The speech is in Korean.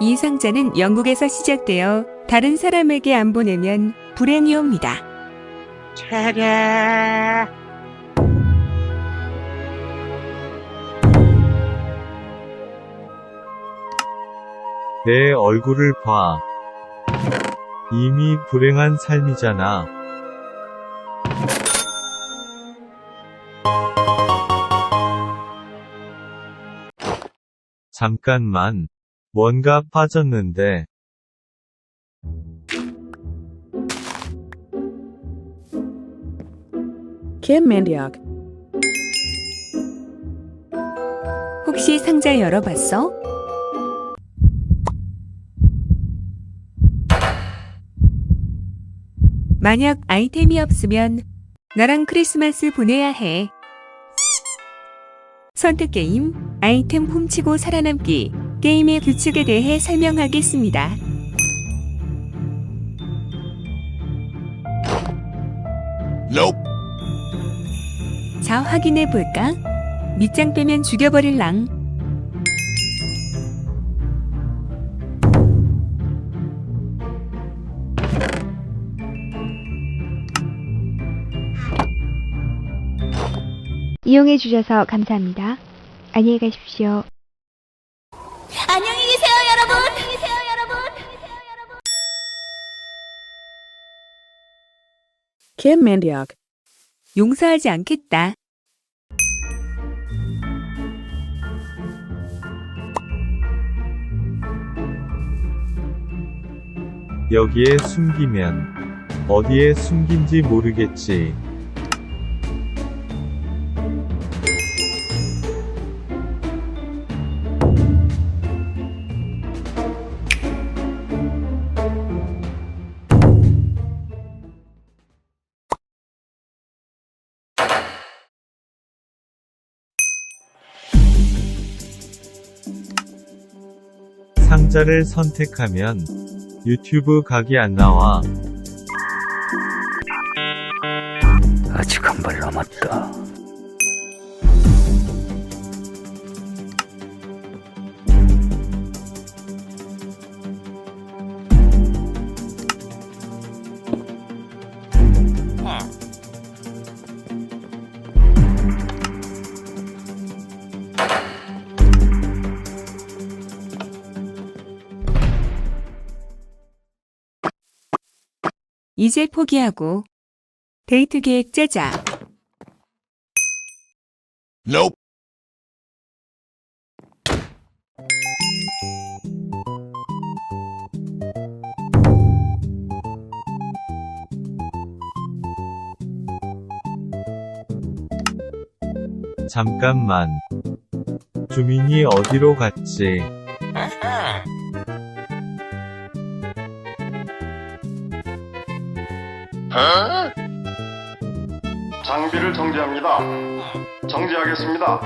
이 상자는 영국에서 시작되어 다른 사람에게 안 보내면 불행이 옵니다. 내 얼굴을 봐. 이미 불행한 삶이잖아. 잠깐만. 뭔가 빠졌는데. Kim Mandiok. 혹시 상자 열어봤어? 만약 아이템이 없으면 나랑 크리스마스 보내야 해. 선택 게임, 아이템 훔치고 살아남기, 게임의 규칙에 대해 설명하겠습니다. 자, 확인해 볼까? 밑장 빼면 죽여버릴 랑. 이용해 주셔서 감사합니다. 안녕히 가십시오. 안녕히 계세요, 여러분. 안녕히 계세요, 여러분. Kim Mandiok. 용서하지 않겠다. 여기에 숨기면 어디에 숨긴지 모르겠지. 상자를 선택하면 유튜브 각이 안 나와. 아직 한 발 남았다. 이제 포기하고 데이트 계획 짜자. 잠깐만. 주민이 어디로 갔지? 장비를 정지합니다. 정지하겠습니다.